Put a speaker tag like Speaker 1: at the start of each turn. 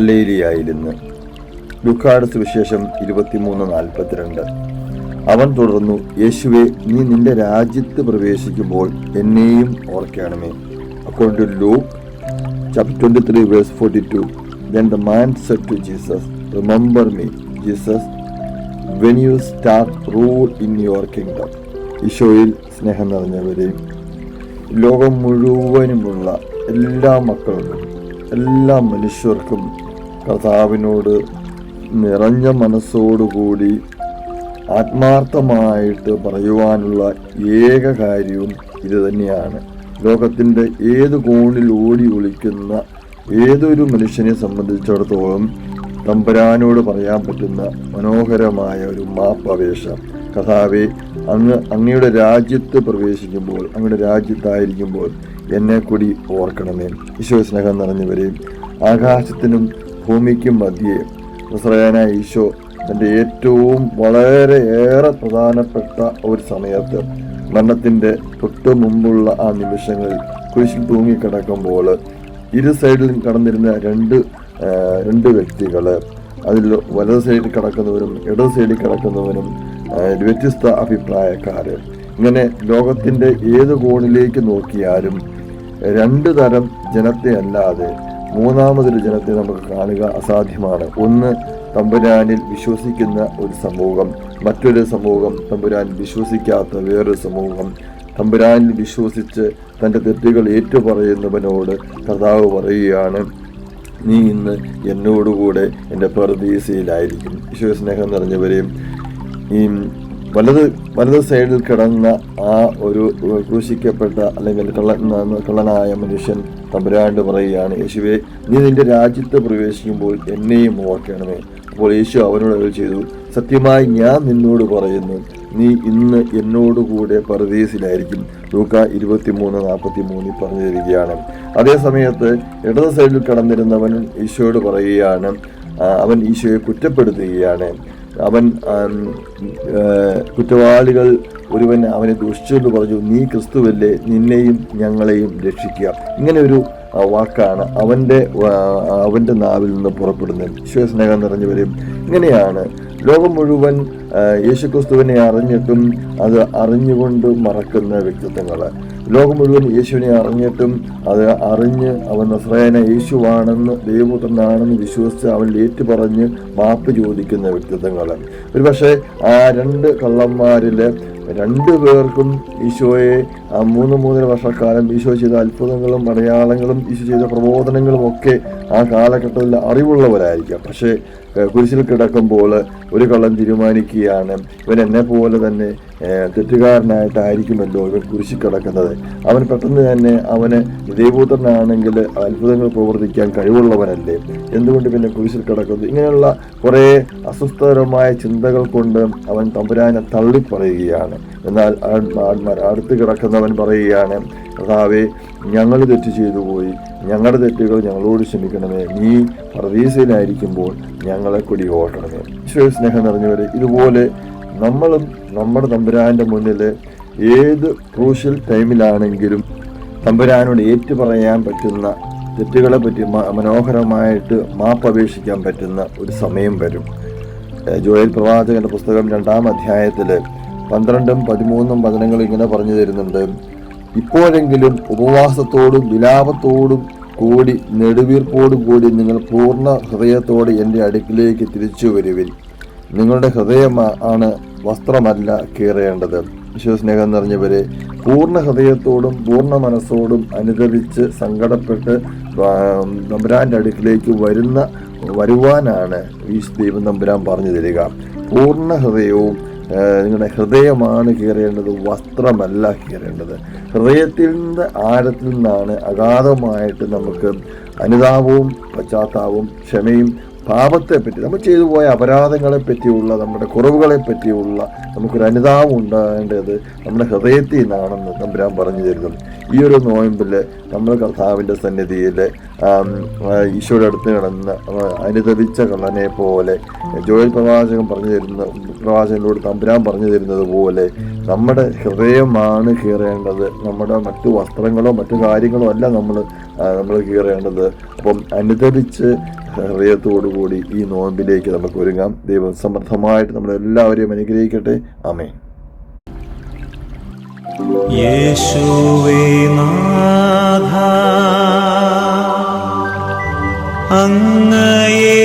Speaker 1: ഹല്ലേലിയായിരുന്നു ലുക്കാട് വിശേഷം ഇരുപത്തിമൂന്ന് നാൽപ്പത്തിരണ്ട്. അവൻ തുടർന്നു യേശുവെ നീ നിന്റെ രാജ്യത്ത് പ്രവേശിക്കുമ്പോൾ എന്നെയും ഓർക്കണമേ. According to Luke chapter three verse forty two then the man said to Jesus remember me Jesus when you start rule in your kingdom ഈശോയിൽ സ്നേഹം നിറഞ്ഞവരെയും ലോകം മുഴുവനുമുള്ള എല്ലാ മക്കൾക്കും എല്ലാ മനുഷ്യർക്കും കർത്താവിനോട് നിറഞ്ഞ മനസ്സോടുകൂടി ആത്മാർത്ഥമായിട്ട് പറയുവാനുള്ള ഏക കാര്യവും ഇത് തന്നെയാണ്. ലോകത്തിന്റെ ഏത് കോണിൽ ഓടി ഒളിക്കുന്ന ഏതൊരു മനുഷ്യനെ സംബന്ധിച്ചിടത്തോളം തമ്പുരാനോട് പറയാൻ പറ്റുന്ന മനോഹരമായ ഒരു മാപ്പപേക്ഷ കഥാവെ അങ്ങ് അങ്ങയുടെ രാജ്യത്ത് പ്രവേശിക്കുമ്പോൾ അങ്ങയുടെ രാജ്യത്തായിരിക്കുമ്പോൾ എന്നെ കൂടി ഓർക്കണമേ. ഈശോ സ്നേഹം നിറഞ്ഞവരെയും ആകാശത്തിനും ഭൂമിക്കും മധ്യേ നസ്രയാനായ ഈശോ തന്റെ ഏറ്റവും വളരെ ഏറെ പ്രധാനപ്പെട്ട ഒരു സമയത്ത് മരണത്തിന്റെ തൊട്ട് മുമ്പുള്ള ആ നിമിഷങ്ങളിൽ കുരിശിൽ തൂങ്ങിക്കിടക്കുമ്പോൾ ഇരു സൈഡിലും കടന്നിരുന്ന രണ്ട് രണ്ട് വ്യക്തികൾ അതിൽ വലത് സൈഡിൽ കിടക്കുന്നവരും ഇടത് സൈഡിൽ കിടക്കുന്നവരും വ്യത്യസ്ത അഭിപ്രായക്കാർ. ഇങ്ങനെ ലോകത്തിന്റെ ഏത് കോണിലേക്ക് നോക്കിയാലും രണ്ട് തരം ജനത്തെ അല്ലാതെ മൂന്നാമതൊരു ജനത്തെ നമുക്ക് കാണുക അസാധ്യമാണ്. ഒന്ന് തമ്പുരാനിൽ വിശ്വസിക്കുന്ന ഒരു സമൂഹം. മറ്റൊരു സമൂഹം തമ്പുരാൻ വിശ്വസിക്കാത്ത വേറൊരു സമൂഹം. തമ്പുരാനിൽ വിശ്വസിച്ച് തന്റെ തെറ്റുകൾ ഏറ്റുപറയുന്നവനോട് കർത്താവ് പറയുകയാണ് നീ ഇന്ന് എന്നോടുകൂടെ എന്റെ പ്രതീസയിലായിരിക്കും ഈശോ സ്നേഹം നിറഞ്ഞവരെയും ഈ വലത് വലത് സൈഡിൽ കിടന്ന ആ ഒരു ക്രൂശിക്കപ്പെട്ട അല്ലെങ്കിൽ കള്ള കള്ളനായ മനുഷ്യൻ തമ്പുരാണ്ട് പറയുകയാണ് യേശുവെ നീ നിന്റെ രാജ്യത്ത് പ്രവേശിക്കുമ്പോൾ എന്നെയും ഓർക്കണമേ അപ്പോൾ യേശു അവനോട് അവർ ചെയ്തു സത്യമായി ഞാൻ നിന്നോട് പറയുന്നു നീ ഇന്ന് എന്നോടുകൂടെ പരദീസിലായിരിക്കും ലൂക്ക ഇരുപത്തി മൂന്ന് നാൽപ്പത്തി മൂന്നിൽ പറഞ്ഞു തരികയാണ് അതേ സമയത്ത് ഇടത് സൈഡിൽ കടന്നിരുന്നവൻ ഈശോയോട് പറയുകയാണ് അവൻ ഈശോയെ കുറ്റപ്പെടുത്തുകയാണ്. അവൻ കുറ്റവാളികൾ ഒരുവൻ അവനെ ദുഷിച്ചുകൊണ്ട് പറഞ്ഞു നീ ക്രിസ്തുവല്ലേ നിന്നെയും ഞങ്ങളെയും രക്ഷിക്കുക. ഇങ്ങനെ ഒരു വാക്കാണ് അവന്റെ അവന്റെ നാവിൽ നിന്ന് പുറപ്പെടുന്നത്. വിശ്വസ്നേഹം സ്നേഹം നിറഞ്ഞവരും ഇങ്ങനെയാണ് ലോകം മുഴുവൻ യേശുക്രിസ്തുവിനെ അറിഞ്ഞിട്ടും അത് അറിഞ്ഞുകൊണ്ട് മറക്കുന്ന വ്യക്തിത്വങ്ങൾ ലോകം മുഴുവൻ യേശുവിനെ അറിഞ്ഞിട്ടും അത് അറിഞ്ഞ് അവൻ നസ്രയന യേശുവാണെന്ന് ദൈവപുത്രനാണെന്ന് വിശ്വസിച്ച് അവൻ ഏറ്റു പറഞ്ഞ് മാപ്പ് ചോദിക്കുന്ന വ്യക്തിത്വങ്ങൾ. ഒരുപക്ഷെ ആ രണ്ട് കള്ളന്മാരിൽ രണ്ടു പേർക്കും ഈശോയെ മൂന്ന് മൂന്നര വർഷക്കാലം ഈശോ ചെയ്ത അത്ഭുതങ്ങളും അടയാളങ്ങളും ഈശോ ചെയ്ത പ്രബോധനങ്ങളും ഒക്കെ ആ കാലഘട്ടത്തിൽ അറിവുള്ളവരായിരിക്കാം. പക്ഷേ കുരിശിൽ കിടക്കുമ്പോൾ ഒരു കള്ളൻ തീരുമാനിക്കുകയാണ് ഇവൻ എന്നെ പോലെ തന്നെ തെറ്റുകാരനായിട്ടായിരിക്കുമല്ലോ ഇവൻ കുരിശി കിടക്കുന്നത് അവൻ പെട്ടെന്ന് തന്നെ അവന് ദൈവപുത്രനാണെങ്കിൽ അത്ഭുതങ്ങൾ പ്രവർത്തിക്കാൻ കഴിവുള്ളവനല്ലേ. എന്തുകൊണ്ട് പിന്നെ കുരിശിൽ കിടക്കുന്നു? ഇങ്ങനെയുള്ള കുറേ അസ്വസ്ഥകരമായ ചിന്തകൾ കൊണ്ട് അവൻ തമ്പുരാനെ തള്ളിപ്പറയുകയാണ്. എന്നാൽ അടുത്ത് കിടക്കുന്നവൻ പറയുകയാണ് കഥാവേ ഞങ്ങൾ തെറ്റ് ചെയ്തു പോയി. ഞങ്ങളുടെ തെറ്റുകൾ ഞങ്ങളോട് ക്ഷമിക്കണമേ. നീ പ്രതീക്ഷയിലായിരിക്കുമ്പോൾ ഞങ്ങളെ കുടി ഓട്ടണമേ ഈശ്വര സ്നേഹം നിറഞ്ഞവരെ ഇതുപോലെ നമ്മളും നമ്മുടെ തമ്പുരാന്റെ മുന്നിൽ ഏത് ക്രൂഷ്യൽ ടൈമിലാണെങ്കിലും തമ്പുരാനോട് ഏറ്റുപറയാൻ പറ്റുന്ന തെറ്റുകളെ പറ്റി മനോഹരമായിട്ട് മാപ്പപേക്ഷിക്കാൻ പറ്റുന്ന ഒരു സമയം വരും. ജോയൽ പ്രവാചകന്റെ പുസ്തകം രണ്ടാം അധ്യായത്തിൽ പന്ത്രണ്ടും പതിമൂന്നും വചനങ്ങൾ ഇങ്ങനെ പറഞ്ഞു തരുന്നുണ്ട്. ഇപ്പോഴെങ്കിലും ഉപവാസത്തോടും വിലാപത്തോടും കൂടി നെടുവീർപ്പോടും കൂടി നിങ്ങൾ പൂർണ ഹൃദയത്തോടെ എന്റെ അടുക്കിലേക്ക് തിരിച്ചു വരുവിൻ. നിങ്ങളുടെ ഹൃദയം ആണ് വസ്ത്രമല്ല കീറേണ്ടത്. വിശ്വസ്നേഹം നിറഞ്ഞവരെ പൂർണ ഹൃദയത്തോടും പൂർണ മനസ്സോടും അനുദപിച്ച് സങ്കടപ്പെട്ട് തമ്പുരാന്റെ അടുക്കിലേക്ക് വരുന്ന വരുവാനാണ് ഈ ദൈവം തമ്പുരാൻ പറഞ്ഞു തരിക. പൂർണ ഹൃദയവും നിങ്ങളുടെ ഹൃദയമാണ് കീറേണ്ടത് വസ്ത്രമല്ല കീറേണ്ടത്. ഹൃദയത്തിൽ നിന്ന് ആഴത്തിൽ നിന്നാണ് അഗാധമായിട്ട് നമുക്ക് അനുതാപവും പശ്ചാത്താപവും ക്ഷമയും പാപത്തെ പറ്റി നമ്മൾ ചെയ്തു പോയ അപരാധങ്ങളെ പറ്റിയുള്ള നമ്മുടെ കുറവുകളെ പറ്റിയുള്ള നമുക്കൊരു അനുതാപം ഉണ്ടാകേണ്ടത് നമ്മുടെ ഹൃദയത്തിൽ നിന്നാണെന്ന് തമ്പുരാൻ പറഞ്ഞു തരുന്നു. ഈ ഒരു നോയമ്പിൽ നമ്മൾ കർത്താവിന്റെ സന്നിധിയിൽ ഈശോയുടെ അടുത്ത് കിടന്ന് അനുദവിച്ച കള്ളനെ പോലെ ജോയൽ പ്രവാചകൻ പറഞ്ഞു തരുന്ന പ്രവാചകനോട് തമ്പുരാൻ പറഞ്ഞു തരുന്നത് പോലെ നമ്മുടെ ഹൃദയമാണ് കീറേണ്ടത്. നമ്മുടെ മറ്റു വസ്ത്രങ്ങളോ മറ്റു കാര്യങ്ങളോ അല്ല നമ്മൾ നമ്മൾ കീറേണ്ടത്. അപ്പം അനുദരിച്ച് ഹൃദയത്തോടുകൂടി ഈ നോമ്പിലേക്ക് നമുക്ക് ഒരുങ്ങാം. ദൈവം സമൃദ്ധമായിട്ട് നമ്മളെല്ലാവരെയും അനുഗ്രഹിക്കട്ടെ. ആമേ
Speaker 2: യേശുവേ അങ്ങയെ